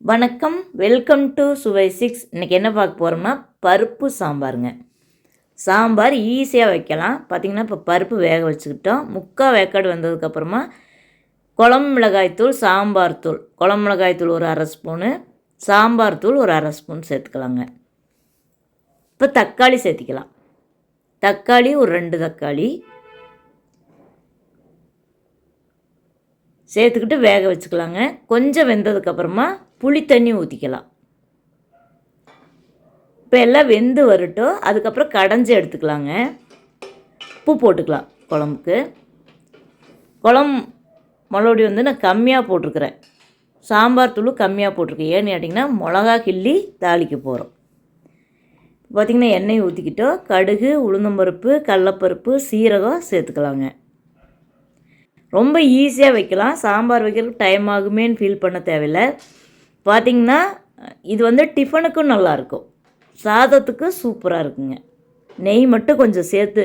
வணக்கம் welcome to சுவை six இன்றைக்கி என்ன பார்க்க போகிறோம்னா பருப்பு சாம்பாருங்க. சாம்பார் ஈஸியாக வைக்கலாம். பார்த்திங்கன்னா இப்போ பருப்பு வேக வச்சுக்கிட்டோம். முக்கால் வேக்காடு வந்ததுக்கப்புறமா குழம்பு மிளகாய்த்தூள் சாம்பார் தூள். குழம்பு மிளகாய்த்தூள் ஒரு அரை ஸ்பூனு சாம்பார் தூள் ஒரு அரை ஸ்பூன் சேர்த்துக்கலாங்க. இப்போ தக்காளி சேர்த்திக்கலாம். தக்காளி ஒரு ரெண்டு தக்காளி. சேர்த்துக்கிட்டு வேக வச்சுக்கலாங்க. கொஞ்சம் வெந்ததுக்கப்புறமா புளி தண்ணி ஊற்றிக்கலாம் இப்போ எல்லாம் வெந்து வரட்டும். அதுக்கப்புறம் கடைஞ்சி எடுத்துக்கலாங்க. உப்பு போட்டுக்கலாம் குழம்புக்கு. குழம்பு மிளகுடி வந்து நான் கம்மியாக போட்டிருக்கிறேன். சாம்பார் தூள் கம்மியாக போட்டிருக்கேன். ஏன்னு கேட்டிங்கன்னா மிளகா கிள்ளி தாளிக்க போகிறோம் பார்த்திங்கன்னா எண்ணெய் ஊற்றிக்கிட்டோம் கடுகு உளுந்தம்பருப்பு கடலப்பருப்பு சீரகம் சேர்த்துக்கலாங்க. ரொம்ப ஈஸியாக வைக்கலாம். சாம்பார் வைக்கிறதுக்கு டைம் ஆகுமேன்னு ஃபீல் பண்ண தேவையில்லை. பார்த்திங்கன்னா இது வந்து டிஃபனுக்கும் நல்லாயிருக்கும் சாதத்துக்கு சூப்பராக இருக்குங்க. நெய் மட்டும் கொஞ்சம் சேர்த்து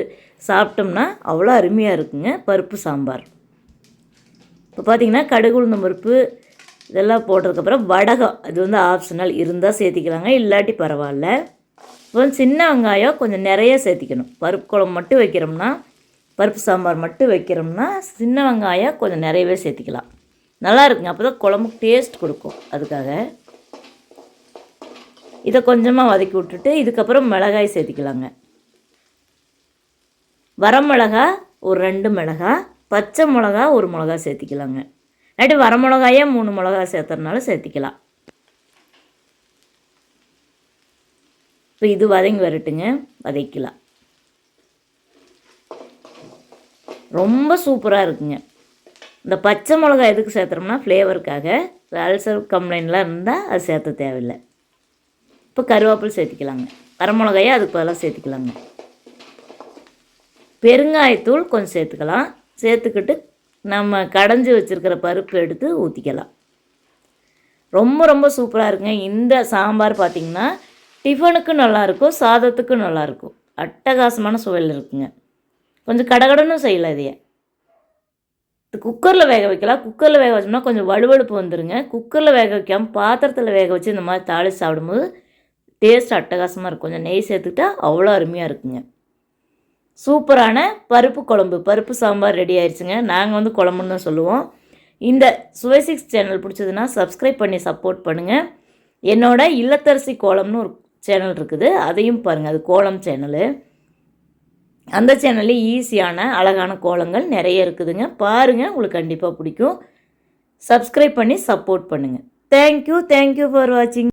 சாப்பிட்டோம்னா அவ்வளோ அருமையாக இருக்குங்க பருப்பு சாம்பார். இப்போ பார்த்திங்கன்னா கடுகு உளுந்த பருப்பு இதெல்லாம் போட்டதுக்கப்புறம் வடகம் இது வந்து ஆப்ஷனல் இருந்தால் சேர்த்திக்கலாங்க இல்லாட்டி பரவாயில்ல. இப்போ சின்ன வெங்காயம் கொஞ்சம் நிறைய சேர்த்திக்கணும். பருப்பு குழம்பு மட்டும் வைக்கிறோம்னா பருப்பு சாம்பார் மட்டும் வைக்கிறோம்னா சின்ன வெங்காயம் கொஞ்சம் நிறையவே சேர்த்திக்கலாம். நல்லா இருக்குங்க அப்போ தான் குழம்புக்கு டேஸ்ட் கொடுக்கும். அதுக்காக இதை கொஞ்சமாக வதக்கி விட்டுட்டு இதுக்கப்புறம் மிளகாய் சேர்த்திக்கலாங்க வரமிளகா ஒரு ரெண்டு மிளகா பச்சை மிளகா ஒரு மிளகா சேர்த்திக்கலாங்க இல்லாட்டி வரமிளகாயே மூணு மிளகா சேர்த்துறதுனால சேர்த்திக்கலாம் இப்போ இது வதங்கி வரட்டுங்க. வதக்கலாம் ரொம்ப சூப்பராக இருக்குங்க. இந்த பச்சை மிளகா எதுக்கு சேர்த்துறோம்னா ஃப்ளேவருக்காக அல்சர் கம்ப்ளைண்ட்லாம் இருந்தால் அது சேர்த்த தேவையில்லை. இப்போ கருவேப்பிலை சேர்த்திக்கலாங்க. வரமிளகாயை அதுக்கு பதிலாக சேர்த்துக்கலாங்க. பெருங்காயத்தூள் கொஞ்சம் சேர்த்துக்கலாம். சேர்த்துக்கிட்டு நம்ம கடைஞ்சி வச்சுருக்கிற பருப்பு எடுத்து ஊற்றிக்கலாம் ரொம்ப ரொம்ப சூப்பராக இருக்குங்க. இந்த சாம்பார் பார்த்திங்கன்னா டிஃபனுக்கும் நல்லாயிருக்கும் சாதத்துக்கும் நல்லாயிருக்கும். அட்டகாசமான சுவையில் இருக்குங்க. கொஞ்சம் கடகடனும் செய்யலாம் இதையே. குக்கரில் வேக வைக்கலாம். குக்கரில் வேக வச்சோம்னா கொஞ்சம் வலுவழுப்பு வந்துடுங்க குக்கரில் வேக வைக்காமல் பாத்திரத்தில் வேக வச்சு இந்த மாதிரி தாளித்து சாப்பிடும்போது டேஸ்ட் அட்டகாசமாக இருக்கும். கொஞ்சம் நெய் சேர்த்துக்கிட்டா அவ்வளோ அருமையாக இருக்குங்க. சூப்பரான பருப்பு குழம்பு பருப்பு சாம்பார் ரெடி ஆயிடுச்சுங்க நாங்கள் வந்து குழம்புன்னு தான் சொல்லுவோம். இந்த சுவை சிக்ஸ் சேனல் பிடிச்சதுன்னா சப்ஸ்கிரைப் பண்ணி சப்போர்ட் பண்ணுங்கள் என்னோட இல்லத்தரசி கோலம்னு ஒரு சேனல் இருக்குது. அதையும் பாருங்கள் அது கோலம் சேனலு அந்த சேனல்லே ஈஸியான அழகான கோலங்கள் நிறைய இருக்குதுங்க. பாருங்கள் உங்களுக்கு கண்டிப்பாக பிடிக்கும். சப்ஸ்கிரைப் பண்ணி சப்போர்ட் பண்ணுங்கள் தேங்க்யூ தேங்க்யூ ஃபார் வாட்சிங்